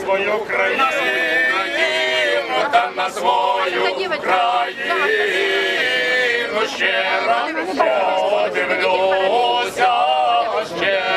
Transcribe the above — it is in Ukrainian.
свою країну, та на свою країну. ще раз подивлюся, ще